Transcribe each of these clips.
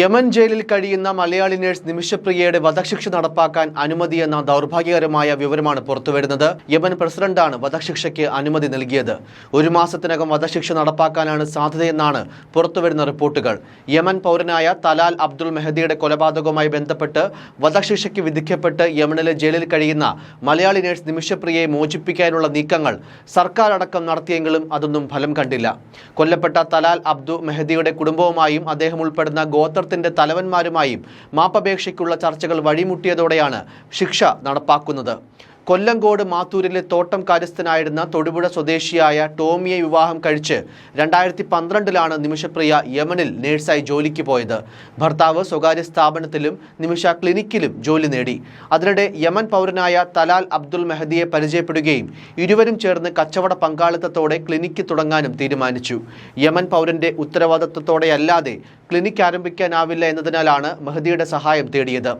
Yemen ജയിലിൽ കഴിയുന്ന Malayali nurse നിമിഷപ്രിയയുടെ വധശിക്ഷ നടപ്പാക്കാൻ അനുമതി എന്ന ദൗർഭാഗ്യകരമായ വിവരമാണ് പുറത്തുവരുന്നത്. യമൻ പ്രസിഡന്റാണ് വധശിക്ഷയ്ക്ക് അനുമതി നൽകിയത്. ഒരു മാസത്തിനകം വധശിക്ഷ നടപ്പാക്കാനാണ് സാധ്യതയെന്നാണ് പുറത്തുവരുന്ന റിപ്പോർട്ടുകൾ. യമൻ പൗരനായ തലാൽ അബ്ദുൾ മെഹദിയുടെ കൊലപാതകവുമായി ബന്ധപ്പെട്ട് വധശിക്ഷയ്ക്ക് വിധിക്കപ്പെട്ട് യമനിലെ ജയിലിൽ കഴിയുന്ന മലയാളി നഴ്സ് നിമിഷപ്രിയയെ മോചിപ്പിക്കാനുള്ള നീക്കങ്ങൾ സർക്കാർ അടക്കം നടത്തിയെങ്കിലും അതൊന്നും ഫലം കണ്ടില്ല. കൊല്ലപ്പെട്ട തലാൽ അബ്ദു മെഹദിയുടെ കുടുംബവുമായും അദ്ദേഹം ഉൾപ്പെടുന്ന ഗോത്രത്തിന്റെ തലവന്മാരുമായും മാപ്പപേക്ഷയ്ക്കുള്ള ചർച്ചകൾ വഴിമുട്ടിയതോടെയാണ് ശിക്ഷ നടപ്പാക്കുന്നത്. കൊല്ലങ്കോട് മാത്തൂരിലെ തോട്ടം കാര്യസ്ഥനായിരുന്ന തൊടുപുഴ സ്വദേശിയായ ടോമിയെ വിവാഹം കഴിച്ച് രണ്ടായിരത്തി പന്ത്രണ്ടിലാണ് നിമിഷപ്രിയ യമനിൽ നേഴ്സായി ജോലിക്ക് പോയത്. ഭർത്താവ് സ്വകാര്യ സ്ഥാപനത്തിലും നിമിഷ ക്ലിനിക്കിലും ജോലി നേടി. അതിനിടെ യമൻ പൗരനായ തലാൽ അബ്ദുൽ മെഹദിയെ പരിചയപ്പെടുകയും ഇരുവരും ചേർന്ന് കച്ചവട പങ്കാളിത്തത്തോടെ ക്ലിനിക്ക് തുടങ്ങാനും തീരുമാനിച്ചു. യമൻ പൗരന്റെ ഉത്തരവാദിത്വത്തോടെയല്ലാതെ ക്ലിനിക്ക് ആരംഭിക്കാനാവില്ല എന്നതിനാലാണ് മെഹദിയുടെ സഹായം തേടിയത്.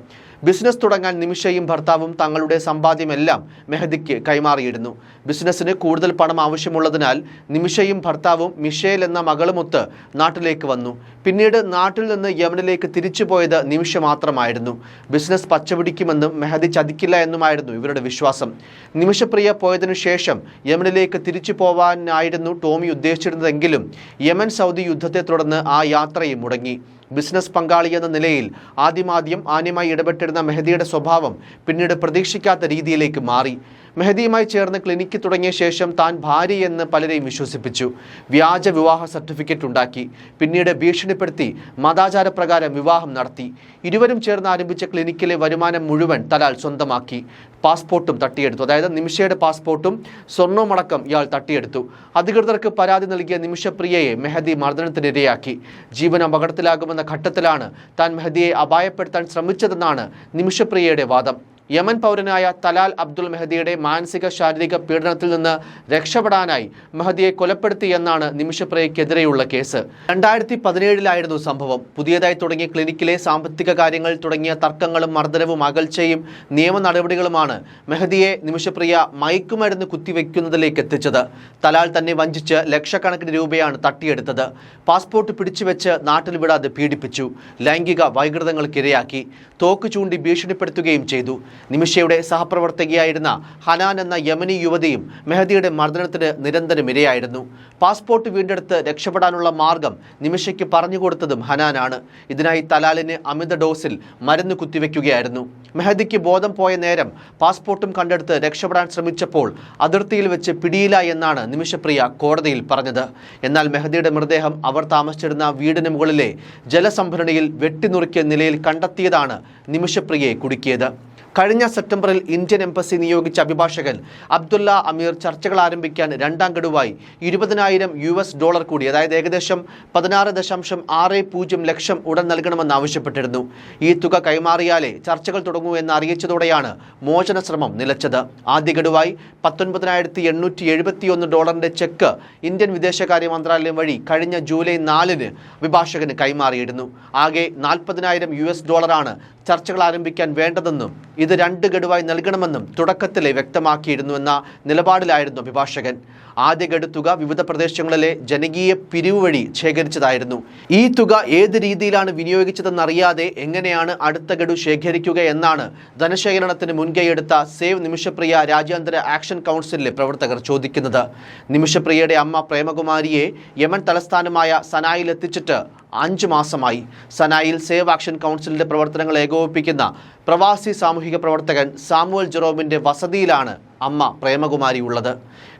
ബിസിനസ് തുടങ്ങാൻ നിമിഷയും ഭർത്താവും തങ്ങളുടെ സമ്പാദ്യമെല്ലാം മെഹദിക്ക് കൈമാറിയിരുന്നു. ബിസിനസ്സിന് കൂടുതൽ പണം ആവശ്യമുള്ളതിനാൽ നിമിഷയും ഭർത്താവും മിഷേൽ എന്ന മകളുമൊത്ത് നാട്ടിലേക്ക് വന്നു. പിന്നീട് നാട്ടിൽ നിന്ന് യമനിലേക്ക് തിരിച്ചുപോയത് നിമിഷ മാത്രമായിരുന്നു. ബിസിനസ് പച്ചപിടിക്കുമെന്നും മെഹദി ചതിക്കില്ല എന്നുമായിരുന്നു ഇവരുടെ വിശ്വാസം. നിമിഷപ്രിയ പോയതിനു ശേഷം യമനിലേക്ക് തിരിച്ചു പോവാനായിരുന്നു ടോമി ഉദ്ദേശിച്ചിരുന്നതെങ്കിലും യമൻ സൗദി യുദ്ധത്തെ തുടർന്ന് ആ യാത്രയും മുടങ്ങി. ബിസിനസ് പങ്കാളി എന്ന നിലയിൽ ആദ്യമാദ്യം ആന്യമായി ഇടപെട്ടിരുന്ന മെഹദിയുടെ സ്വഭാവം പിന്നീട് പ്രതീക്ഷിക്കാത്ത രീതിയിലേക്ക് മാറി. മെഹദിയുമായി ചേർന്ന് ക്ലിനിക്ക് തുടങ്ങിയ ശേഷം താൻ ഭാര്യയെന്ന് പലരെയും വിശ്വസിപ്പിച്ചു. വ്യാജ വിവാഹ സർട്ടിഫിക്കറ്റ് ഉണ്ടാക്കി. പിന്നീട് ഭീഷണിപ്പെടുത്തി. മതാചാരപ്രകാരം വിവാഹം നടത്തി. ഇരുവരും ചേർന്ന് ആരംഭിച്ച ക്ലിനിക്കിലെ വരുമാനം മുഴുവൻ തലാൽ സ്വന്തമാക്കി. പാസ്പോർട്ടും തട്ടിയെടുത്തു. അതായത് നിമിഷയുടെ പാസ്പോർട്ടും സ്വർണവുമടക്കം ഇയാൾ തട്ടിയെടുത്തു. അധികൃതർക്ക് പരാതി നൽകിയ നിമിഷപ്രിയയെ മെഹദി മർദ്ദനത്തിനിരയാക്കി. ജീവൻ അപകടത്തിലാകുമെന്ന ഘട്ടത്തിലാണ് താൻ മെഹദിയെ അപായപ്പെടുത്താൻ ശ്രമിച്ചതെന്നാണ് നിമിഷപ്രിയയുടെ വാദം. യമൻ പൗരനായ തലാൽ അബ്ദുൽ മെഹദിയുടെ മാനസിക ശാരീരിക പീഡനത്തിൽ നിന്ന് രക്ഷപ്പെടാനായി മെഹദിയെ കൊലപ്പെടുത്തി എന്നാണ് നിമിഷപ്രയക്കെതിരെയുള്ള കേസ്. രണ്ടായിരത്തി പതിനേഴിലായിരുന്നു സംഭവം. പുതിയതായി തുടങ്ങിയ ക്ലിനിക്കിലെ സാമ്പത്തിക കാര്യങ്ങൾ തുടങ്ങിയ തർക്കങ്ങളും മർദ്ദനവും അകൽച്ചയും നിയമ നടപടികളുമാണ് മെഹദിയെ നിമിഷപ്രിയ മയക്കുമരുന്ന് കുത്തിവെക്കുന്നതിലേക്ക് എത്തിച്ചത്. തലാൽ തന്നെ വഞ്ചിച്ച് ലക്ഷക്കണക്കിന് രൂപയാണ് തട്ടിയെടുത്തത്. പാസ്പോർട്ട് പിടിച്ചുവെച്ച് നാട്ടിൽ വിടാതെ പീഡിപ്പിച്ചു. ലൈംഗിക വൈകൃതങ്ങൾക്കിരയാക്കി. തോക്ക് ചൂണ്ടി ഭീഷണിപ്പെടുത്തുകയും ചെയ്തു. നിമിഷയുടെ സഹപ്രവർത്തകയായിരുന്ന ഹനാൻ എന്ന യമനി യുവതിയും മെഹദിയുടെ മർദ്ദനത്തിന് നിരന്തരം ഇരയായിരുന്നു. പാസ്പോർട്ട് വീണ്ടെടുത്ത് രക്ഷപ്പെടാനുള്ള മാർഗം നിമിഷയ്ക്ക് പറഞ്ഞുകൊടുത്തതും ഹനാനാണ്. ഇതിനായി തലാലിന് അമിത ഡോസിൽ മരുന്ന് കുത്തിവെക്കുകയായിരുന്നു. മെഹദിക്ക് ബോധം പോയ നേരം പാസ്പോർട്ടും കണ്ടെടുത്ത് രക്ഷപ്പെടാൻ ശ്രമിച്ചപ്പോൾ അതിർത്തിയിൽ വെച്ച് പിടിയില്ല എന്നാണ് നിമിഷപ്രിയ കോടതിയിൽ പറഞ്ഞത്. എന്നാൽ മെഹദിയുടെ മൃതദേഹം അവർ താമസിച്ചിരുന്ന വീടിന് മുകളിലെ ജലസംഭരണിയിൽ വെട്ടിനുറുക്കിയ നിലയിൽ കണ്ടെത്തിയതാണ് നിമിഷപ്രിയയെ കുടുക്കിയത്. കഴിഞ്ഞ സെപ്റ്റംബറിൽ ഇന്ത്യൻ എംബസി നിയോഗിച്ച അഭിഭാഷകൻ അബ്ദുള്ള അമീർ ചർച്ചകൾ ആരംഭിക്കാൻ രണ്ടാം ഗഡുവായി. ഇരുപതിനായിരം യു എസ് ഡോളർ കൂടി അതായത് ഏകദേശം പതിനാറ് ദശാംശം ആറ് പൂജ്യം ലക്ഷം ഉടൻ നൽകണമെന്ന് ആവശ്യപ്പെട്ടിരുന്നു. ഈ തുക കൈമാറിയാലേ ചർച്ചകൾ തുടങ്ങൂ എന്ന് അറിയിച്ചതോടെയാണ് മോചന ശ്രമം നിലച്ചത്. ആദ്യ ഗഡുവായി പത്തൊൻപതിനായിരത്തി എണ്ണൂറ്റി എഴുപത്തിയൊന്ന് ഡോളറിന്റെ ചെക്ക് ഇന്ത്യൻ വിദേശകാര്യ മന്ത്രാലയം വഴി കഴിഞ്ഞ ജൂലൈ നാലിന് അഭിഭാഷകന് കൈമാറിയിരുന്നു. ആകെ നാൽപ്പതിനായിരം യു എസ് ഡോളറാണ് ചർച്ചകൾ ആരംഭിക്കാൻ വേണ്ടതെന്നും ഇത് രണ്ട് ഗഡുവായി നൽകണമെന്നും തുടക്കത്തിലെ വ്യക്തമാക്കിയിരുന്നുവെന്ന നിലപാടിലായിരുന്നു അഭിഭാഷകൻ. ആദ്യ ഗഡു തുക വിവിധ പ്രദേശങ്ങളിലെ ജനകീയ പിരിവ് വഴി ശേഖരിച്ചതായിരുന്നു. ഈ തുക ഏത് രീതിയിലാണ് വിനിയോഗിച്ചതെന്നറിയാതെ എങ്ങനെയാണ് അടുത്ത ഗഡു ശേഖരിക്കുക എന്നാണ് ധനശേഖരണത്തിന് മുൻകൈയെടുത്ത സേവ് നിമിഷപ്രിയ രാജ്യാന്തര ആക്ഷൻ കൗൺസിലിലെ പ്രവർത്തകർ ചോദിക്കുന്നത്. നിമിഷപ്രിയയുടെ അമ്മ പ്രേമകുമാരിയെ യമൻ തലസ്ഥാനമായ സനായിൽ എത്തിച്ചിട്ട് അഞ്ച് മാസമായി. സനായിൽ സേവ് ആക്ഷൻ കൗൺസിലിന്റെ പ്രവർത്തനങ്ങൾ ഏകോപിപ്പിക്കുന്ന പ്രവാസി സാമൂഹിക പ്രവർത്തകൻ സാമുവൽ ജെറോമിന്റെ വസതിയിലാണ് അമ്മ പ്രേമകുമാരി ഉള്ളത്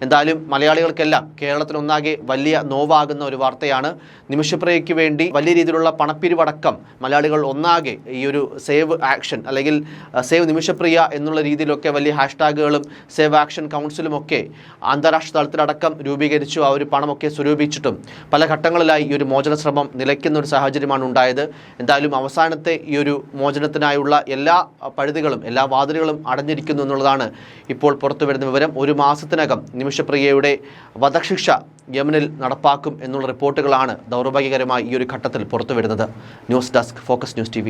എന്തായാലും മലയാളികൾക്കെല്ലാം കേരളത്തിനൊന്നാകെ വലിയ നോവാകുന്ന ഒരു വാർത്തയാണ്. നിമിഷപ്രിയയ്ക്ക് വേണ്ടി വലിയ രീതിയിലുള്ള പണപ്പിരിവടക്കം മലയാളികൾ ഒന്നാകെ ഈ ഒരു സേവ് ആക്ഷൻ അല്ലെങ്കിൽ സേവ് നിമിഷപ്രിയ എന്നുള്ള രീതിയിലൊക്കെ വലിയ ഹാഷ്ടാഗുകളും സേവ് ആക്ഷൻ കൗൺസിലും ഒക്കെ അന്താരാഷ്ട്ര തലത്തിലടക്കം രൂപീകരിച്ചു ആ ഒരു പണമൊക്കെ സ്വരൂപിച്ചിട്ടും പല ഘട്ടങ്ങളിലായി ഈ ഒരു മോചന ശ്രമം നിലയ്ക്കുന്ന ഒരു സാഹചര്യമാണ് ഉണ്ടായത്. എന്തായാലും അവസാനത്തെ ഈ ഒരു മോചനത്തിനായുള്ള എല്ലാ പഴുതുകളും എല്ലാ വാതിലുകളും അടഞ്ഞിരിക്കുന്നു എന്നുള്ളതാണ് ഇപ്പോൾ വരുന്ന വിവരം ഒരു മാസത്തിനകം നിമിഷപ്രിയയുടെ വധശിക്ഷ യമനിൽ നടപ്പാക്കും എന്നുള്ള റിപ്പോർട്ടുകളാണ് ദൗർഭാഗ്യകരമായി ഈ ഒരു ഘട്ടത്തിൽ പുറത്തു വരുന്നത്. News desk focus news T